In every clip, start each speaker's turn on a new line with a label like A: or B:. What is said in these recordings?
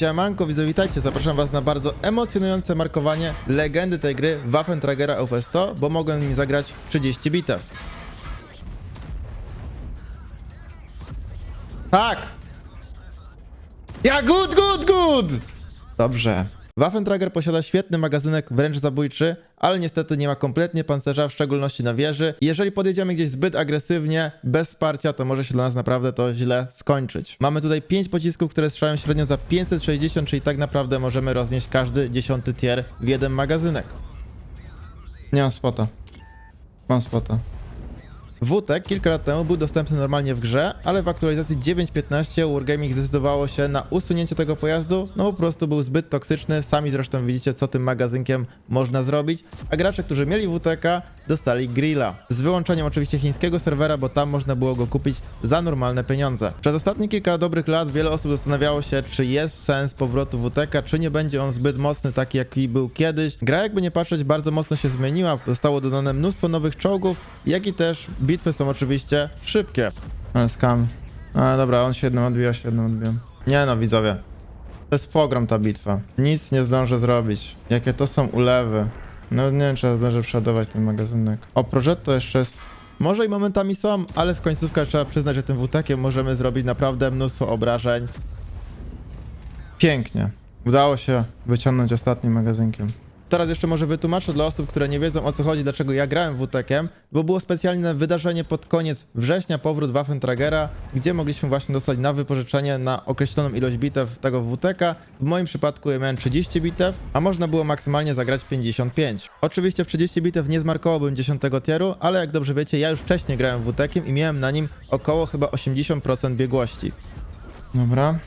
A: Siemanko, witajcie. Zapraszam was na bardzo emocjonujące markowanie legendy tej gry Waffentragera UF100, bo mogłem mi zagrać 30 bitew. Tak! Ja good, good, good! Dobrze. Waffentrager posiada świetny magazynek, wręcz zabójczy, ale niestety nie ma kompletnie pancerza, w szczególności na wieży. Jeżeli podjedziemy gdzieś zbyt agresywnie, bez wsparcia, to może się dla nas naprawdę to źle skończyć. Mamy tutaj 5 pocisków, które strzelają średnio za 560, czyli tak naprawdę możemy roznieść każdy dziesiąty tier w jeden magazynek. Nie mam spota. Mam spota. WTEC kilka lat temu był dostępny normalnie w grze, ale w aktualizacji 9.15 Wargaming zdecydowało się na usunięcie tego pojazdu, no po prostu był zbyt toksyczny, sami zresztą widzicie co tym magazynkiem można zrobić, a gracze, którzy mieli WTK dostali grilla. Z wyłączeniem oczywiście chińskiego serwera, bo tam można było go kupić za normalne pieniądze. Przez ostatnie kilka dobrych lat wiele osób zastanawiało się, czy jest sens powrotu WTK, czy nie będzie on zbyt mocny taki jaki był kiedyś. Gra jakby nie patrzeć bardzo mocno się zmieniła, zostało dodane mnóstwo nowych czołgów, jak i też bitwy są oczywiście szybkie. Ale skam. A dobra, on się jednym odbija, się jednym odbija. Nie no, widzowie. To jest pogrom ta bitwa. Nic nie zdążę zrobić. Jakie to są ulewy. No nie wiem, czy ja zdążę przeładować ten magazynek. O, Progetto jeszcze jest... Może i momentami są, ale w końcówkę trzeba przyznać, że tym WTkiem możemy zrobić naprawdę mnóstwo obrażeń. Pięknie. Udało się wyciągnąć ostatnim magazynkiem. Teraz jeszcze może wytłumaczę dla osób, które nie wiedzą o co chodzi, dlaczego ja grałem WTkiem, bo było specjalne wydarzenie pod koniec września, powrót Waffentragera, gdzie mogliśmy właśnie dostać na wypożyczenie na określoną ilość bitew tego WTK. W moim przypadku ja miałem 30 bitew, a można było maksymalnie zagrać 55. Oczywiście w 30 bitew nie zmarkowałbym 10 tieru, ale jak dobrze wiecie, ja już wcześniej grałem WTkiem i miałem na nim około chyba 80% biegłości. Dobra.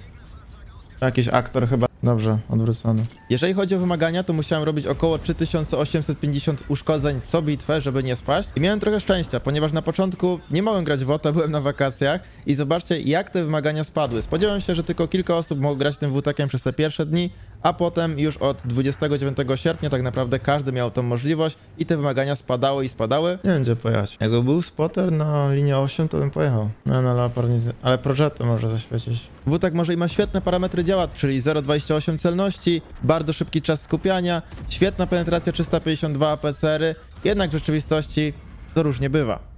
A: Jakiś aktor chyba. Dobrze, odwrócony. Jeżeli chodzi o wymagania, to musiałem robić około 3850 uszkodzeń co bitwę, żeby nie spaść. I miałem trochę szczęścia, ponieważ na początku nie mogłem grać w WOTA, byłem na wakacjach i zobaczcie jak te wymagania spadły. Spodziewałem się, że tylko kilka osób mogło grać tym WTkiem przez te pierwsze dni, a potem już od 29 sierpnia tak naprawdę każdy miał tą możliwość i te wymagania spadały i spadały. Nie gdzie pojechać. Jakby był spotter na linii 8, to bym pojechał. No, no, Leopard nic... Ale Progetto może zaświecić. WTEC może i ma świetne parametry działa, czyli 0,28 celności, bardzo szybki czas skupiania, świetna penetracja 352 APCR-y, jednak w rzeczywistości to różnie bywa.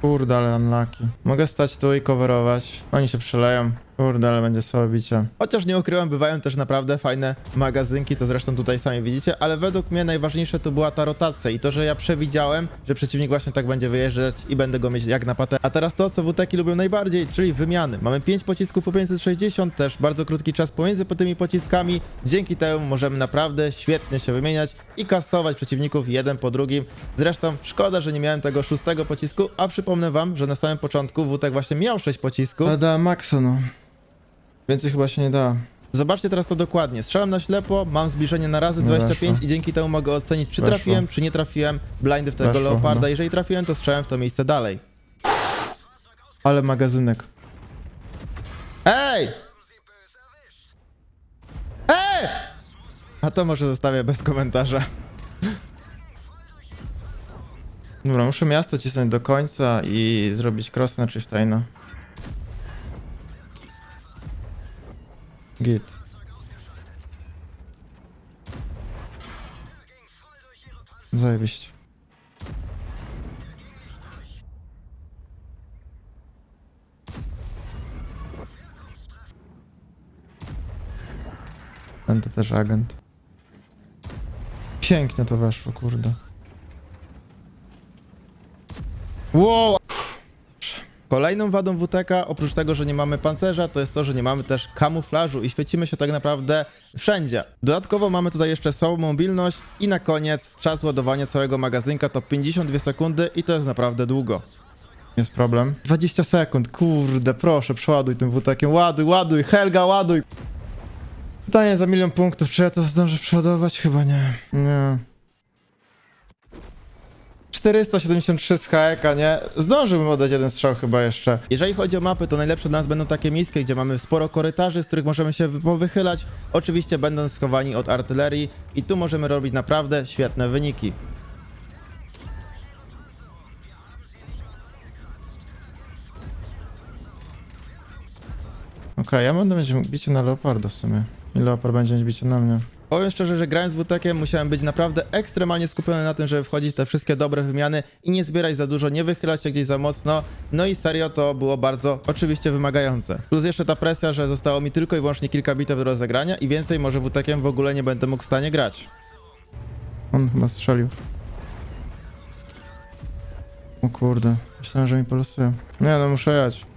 A: Kurde, ale unlucky. Mogę stać tu i coverować. Oni się przeleją. Kurde, ale będzie słabe bicie. Chociaż nie ukrywam, bywają też naprawdę fajne magazynki, co zresztą tutaj sami widzicie, ale według mnie najważniejsze to była ta rotacja i to, że ja przewidziałem, że przeciwnik właśnie tak będzie wyjeżdżać i będę go mieć jak na patę. A teraz to, co WTeki lubią najbardziej, czyli wymiany. Mamy 5 pocisków po 560, też bardzo krótki czas pomiędzy po tymi pociskami. Dzięki temu możemy naprawdę świetnie się wymieniać i kasować przeciwników jeden po drugim. Zresztą szkoda, że nie miałem tego szóstego pocisku, a przypomnę wam, że na samym początku WTek właśnie miał 6 pocisków. Ale da maksa, no. Więcej chyba się nie da. Zobaczcie teraz to dokładnie. Strzelam na ślepo, mam zbliżenie na razy
B: Nie
A: 25
B: weszło.
A: i dzięki temu mogę ocenić, czy
B: Weszło.
A: trafiłem, czy nie trafiłem. Blindy w tego
B: Weszło,
A: leoparda.
B: no.
A: Jeżeli trafiłem, to strzelałem w to miejsce dalej. Ale magazynek. Ej! Ej! A to może zostawię bez komentarza. Dobra, muszę miasto cisnąć do końca i zrobić cross na Chieftaina. Git. Zajebiście. To też agent. Pięknie to weszło, kurde. Wow! Kolejną wadą WTK, oprócz tego, że nie mamy pancerza, to jest to, że nie mamy też kamuflażu i świecimy się tak naprawdę wszędzie. Dodatkowo mamy tutaj jeszcze słabą mobilność i na koniec czas ładowania całego magazynka to 52 sekundy i to jest naprawdę długo. Jest problem. 20 sekund, kurde, proszę, przeładuj tym WTkiem, ładuj, ładuj, Helga, ładuj! Pytanie za milion punktów, czy ja to zdążę przeładować? Chyba nie. Nie. 473 z HK, nie? Zdążyłbym oddać jeden strzał chyba jeszcze. Jeżeli chodzi o mapy, to najlepsze dla nas będą takie miejskie, gdzie mamy sporo korytarzy, z których możemy się wy- powychylać. Oczywiście będąc schowani od artylerii i tu możemy robić naprawdę świetne wyniki. Okej, ja będę mieć bicie na Leoparda w sumie. I Leopard będzie mieć bicie na mnie. Powiem szczerze, że grając WTK musiałem być naprawdę ekstremalnie skupiony na tym, żeby wchodzić te wszystkie dobre wymiany i nie zbierać za dużo, nie wychylać się gdzieś za mocno. No i serio to było bardzo oczywiście wymagające. Plus jeszcze ta presja, że zostało mi tylko i wyłącznie kilka bitew do rozegrania i więcej może WTK w ogóle nie będę mógł w stanie grać. On chyba strzelił. O kurde, myślałem, że mi polosuje. Nie no, muszę jechać.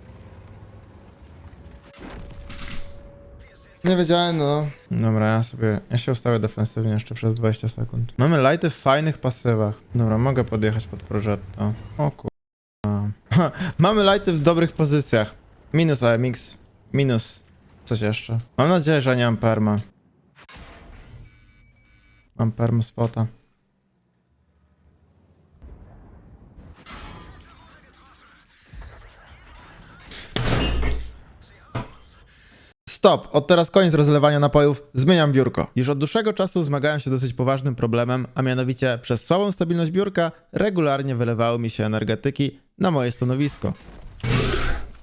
A: Nie wiedziałem, no. Dobra, ja sobie. Ja się ustawię defensywnie jeszcze przez 20 sekund. Mamy lighty w fajnych pasywach. Dobra, mogę podjechać pod Progetto. O kurwa. Mamy lighty w dobrych pozycjach. Minus AMX. Minus coś jeszcze. Mam nadzieję, że nie mam perma. Mam perm spota. Stop! Od teraz koniec rozlewania napojów, zmieniam biurko. Już od dłuższego czasu zmagałem się z dosyć poważnym problemem, a mianowicie przez słabą stabilność biurka regularnie wylewały mi się energetyki na moje stanowisko.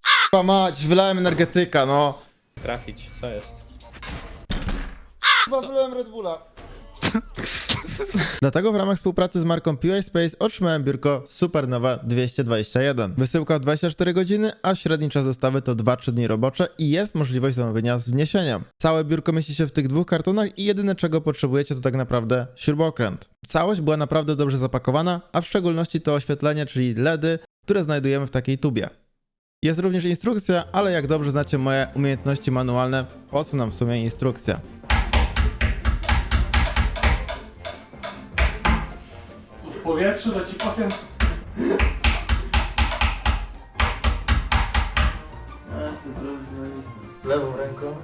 A: K***a mać, wylałem energetyka, no.
B: Trafić, co jest?
A: Chyba wylałem Red Bulla. Dlatego w ramach współpracy z marką PUA Space otrzymałem biurko Supernova 221. Wysyłka w 24 godziny, a średni czas dostawy to 2-3 dni robocze i jest możliwość zamówienia z wniesieniem. Całe biurko mieści się w tych dwóch kartonach i jedyne czego potrzebujecie to tak naprawdę śrubokręt. Całość była naprawdę dobrze zapakowana, a w szczególności to oświetlenie, czyli LEDy, które znajdujemy w takiej tubie. Jest również instrukcja, ale jak dobrze znacie moje umiejętności manualne, po co nam w sumie instrukcja?
C: Powietrzu, to ci powiem.
A: Ja jestem profesjonalistą. Lewą ręką,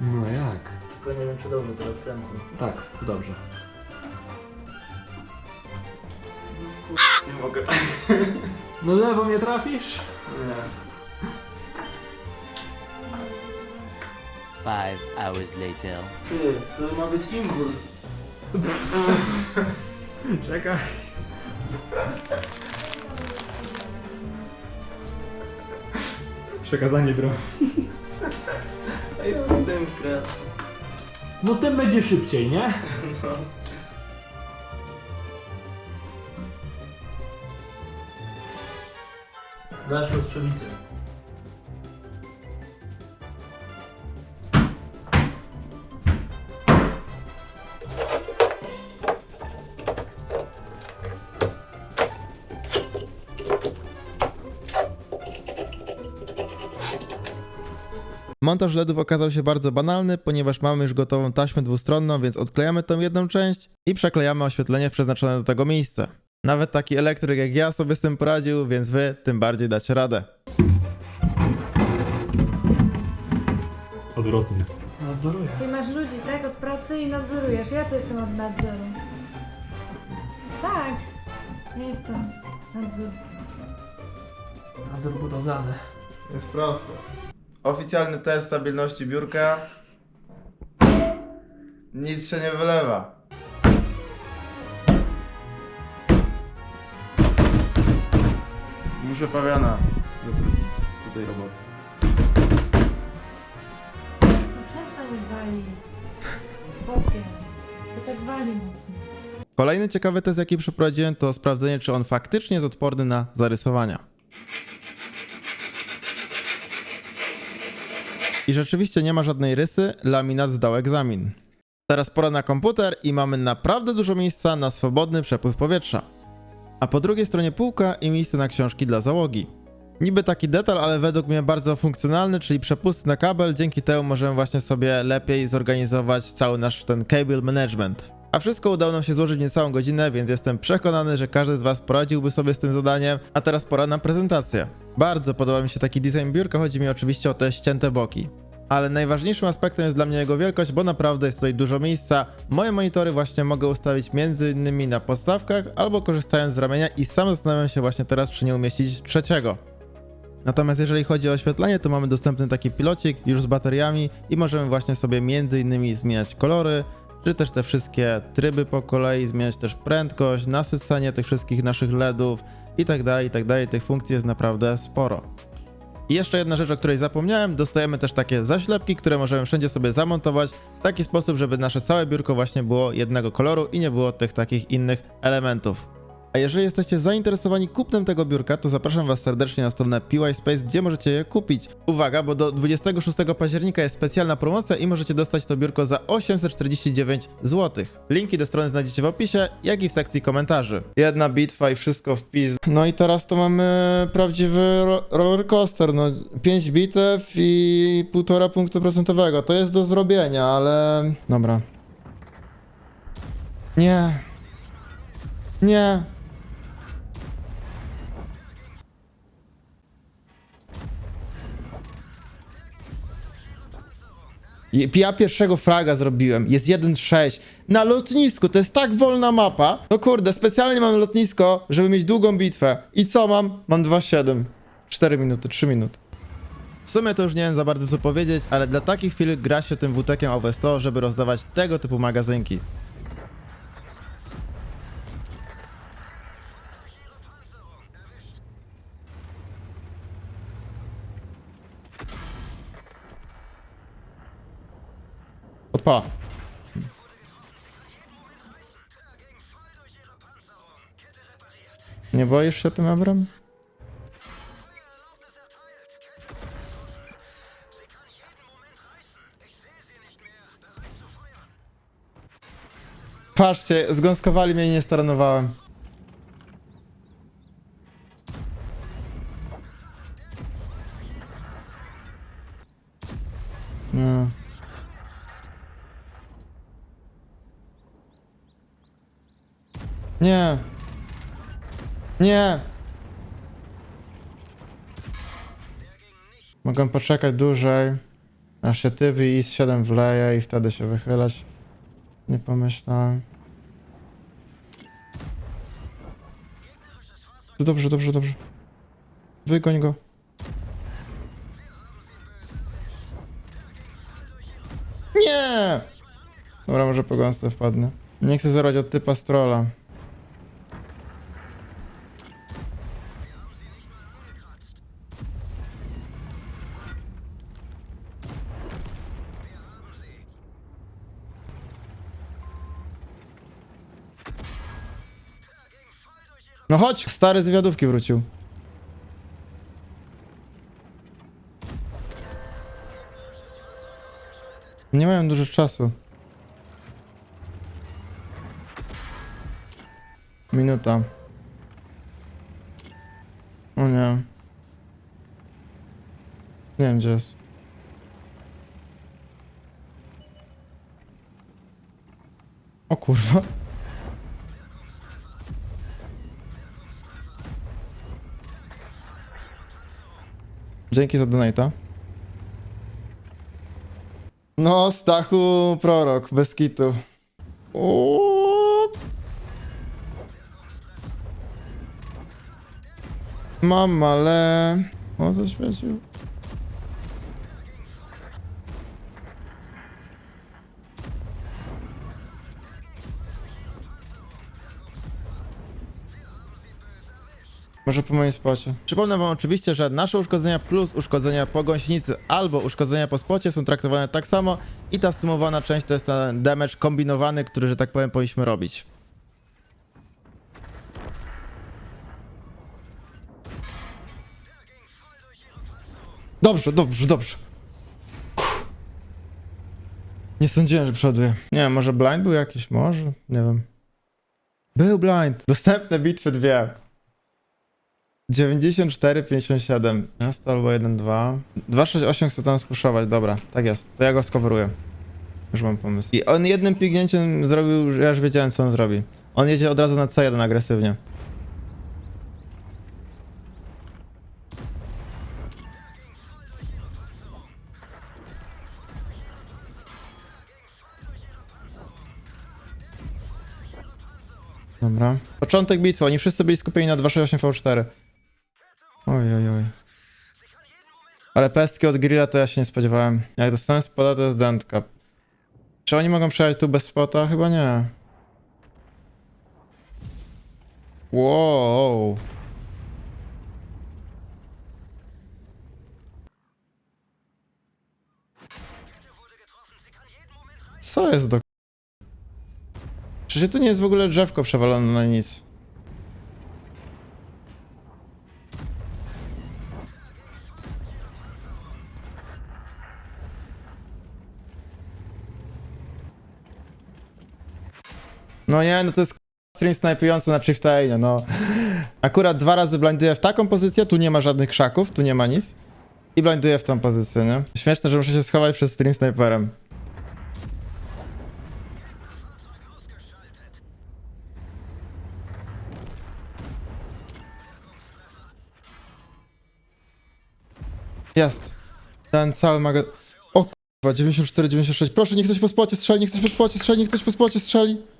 C: No jak?
A: tylko nie wiem czy dobrze teraz kręcę.
C: Tak, dobrze.
A: Nie mogę.
C: No lewo mnie trafisz?
A: Nie.
D: Five hours later.
A: Ty, to ma być impuls.
C: Czekaj. Przekazanie bro.
A: A ja tym kręcę.
C: No tym będzie szybciej, nie?
A: Dasz rozstrzelnicę. Montaż LEDów okazał się bardzo banalny, ponieważ mamy już gotową taśmę dwustronną, więc odklejamy tą jedną część i przeklejamy oświetlenie przeznaczone do tego miejsca. Nawet taki elektryk jak ja sobie z tym poradził, więc wy tym bardziej dacie radę.
C: Odwrotnie. Nadzoruję.
E: Czyli masz ludzi, tak? Od pracy i nadzorujesz. Ja tu jestem od nadzoru. Tak. Ja jestem nadzór.
C: Nadzór budowlany.
A: Jest prosto. Oficjalny test stabilności biurka. Nic się nie wylewa. Muszę pawiana zatrudnić do tej roboty.
E: No przestań walić. Bokiem. To tak wali mocno. Kolejny
A: ciekawy test, jaki przeprowadziłem, to sprawdzenie, czy on faktycznie jest odporny na zarysowania. I rzeczywiście nie ma żadnej rysy, laminat zdał egzamin. Teraz pora na komputer i mamy naprawdę dużo miejsca na swobodny przepływ powietrza. A po drugiej stronie półka i miejsce na książki dla załogi. Niby taki detal, ale według mnie bardzo funkcjonalny, czyli przepusty na kabel, dzięki temu możemy właśnie sobie lepiej zorganizować cały nasz ten cable management. A wszystko udało nam się złożyć w niecałą godzinę, więc jestem przekonany, że każdy z Was poradziłby sobie z tym zadaniem, a teraz pora na prezentację. Bardzo podoba mi się taki design biurka, chodzi mi oczywiście o te ścięte boki. Ale najważniejszym aspektem jest dla mnie jego wielkość, bo naprawdę jest tutaj dużo miejsca. Moje monitory właśnie mogę ustawić innymi na podstawkach albo korzystając z ramienia i sam zastanawiam się właśnie teraz, czy nie umieścić trzeciego. Natomiast jeżeli chodzi o oświetlenie, to mamy dostępny taki pilocik już z bateriami i możemy właśnie sobie między innymi zmieniać kolory, czy też te wszystkie tryby po kolei, zmieniać też prędkość, nasycenie tych wszystkich naszych LEDów i tak dalej, i tak dalej. Tych funkcji jest naprawdę sporo. I jeszcze jedna rzecz, o której zapomniałem, dostajemy też takie zaślepki, które możemy wszędzie sobie zamontować w taki sposób, żeby nasze całe biurko właśnie było jednego koloru i nie było tych takich innych elementów. A jeżeli jesteście zainteresowani kupnem tego biurka, to zapraszam Was serdecznie na stronę PY Space, gdzie możecie je kupić. Uwaga, bo do 26 października jest specjalna promocja i możecie dostać to biurko za 849 zł. Linki do strony znajdziecie w opisie, jak i w sekcji komentarzy. Jedna bitwa i wszystko w pis. No i teraz to mamy prawdziwy ro roller coaster, no 5 bitew i 1,5 punktu procentowego. To jest do zrobienia, ale... Dobra. Nie. Nie. Ja pierwszego fraga zrobiłem. Jest 1.6. Na lotnisku, to jest tak wolna mapa. No kurde, specjalnie mam lotnisko, żeby mieć długą bitwę. I co mam? Mam 2.7. 4 minuty, 3 minuty. W sumie to już nie wiem za bardzo co powiedzieć, ale dla takich chwil gra się tym WTEkiem OV100, żeby rozdawać tego typu magazynki. Opa. Nie boisz się tym, Abram? Patrzcie, zgąskowali mnie i nie staranowałem. Nie. Nie. Mogę poczekać dłużej, aż się typ i z 7 wleje i wtedy się wychylać. Nie pomyślałem. Dobrze, dobrze, dobrze. Wygoń go. Nie! Dobra, może po wpadnę. Nie chcę zerwać od typa strola. No chodź, stary z wywiadówki wrócił. Nie mają dużo czasu. Minuta. O nie. Nie wiem gdzie jest. O kurwa. Dzięki za donata. No, Stachu prorok, bez kitu. O! Mam, ale... O, zaświecił. Może po moim spocie. Przypomnę wam oczywiście, że nasze uszkodzenia plus uszkodzenia po gąsienicy albo uszkodzenia po spocie są traktowane tak samo i ta sumowana część to jest ten damage kombinowany, który, że tak powiem, powinniśmy robić. Dobrze, dobrze, dobrze. Nie sądziłem, że przoduje. Nie wiem, może blind był jakiś? Może? Nie wiem. Był blind. Dostępne bitwy dwie. 94, 57. Miasto albo 1, 2. 268 chcę tam spuszować, dobra, tak jest. To ja go skoweruję. Już mam pomysł. I on jednym pignięciem zrobił, ja już wiedziałem co on zrobi. On jedzie od razu na C1 agresywnie. Dobra. Początek bitwy, oni wszyscy byli skupieni na 268 V4. Ale pestki od grilla to ja się nie spodziewałem. Jak dostałem spota, to jest dent cup. Czy oni mogą przejść tu bez spota? Chyba nie. Wow. Co jest do... Przecież tu nie jest w ogóle drzewko przewalone na nic. No nie, no to jest stream snajpujący na Chieftain'ie, no. Akurat dwa razy blinduję w taką pozycję, tu nie ma żadnych krzaków, tu nie ma nic. I blinduję w tą pozycję, nie? Śmieszne, że muszę się schować przed stream sniperem. Jest. Ten cały magazyn. O kurwa, 94, 96. Proszę, niech ktoś po spocie strzeli, niech ktoś po spocie strzeli, niech ktoś po spocie strzeli.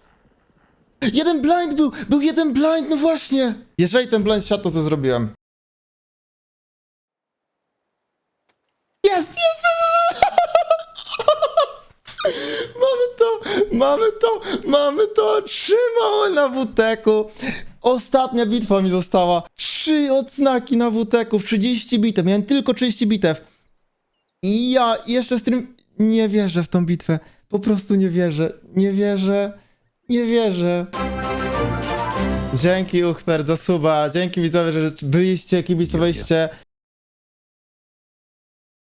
A: Jeden blind był! Był jeden blind, no właśnie! Jeżeli ten blind siadł, to co zrobiłem? Jest, jest! Mamy to, mamy to, mamy to! Trzymałem na WTK-u. Ostatnia bitwa mi została. Trzy odznaki na WTK-u w 30 bitew. Miałem tylko 30 bitew. I ja jeszcze stream... Nie wierzę w tą bitwę. Po prostu nie wierzę. Nie wierzę. Nie wierzę. Dzięki Uchter za suba, dzięki widzowie, że byliście, kibicowaliście.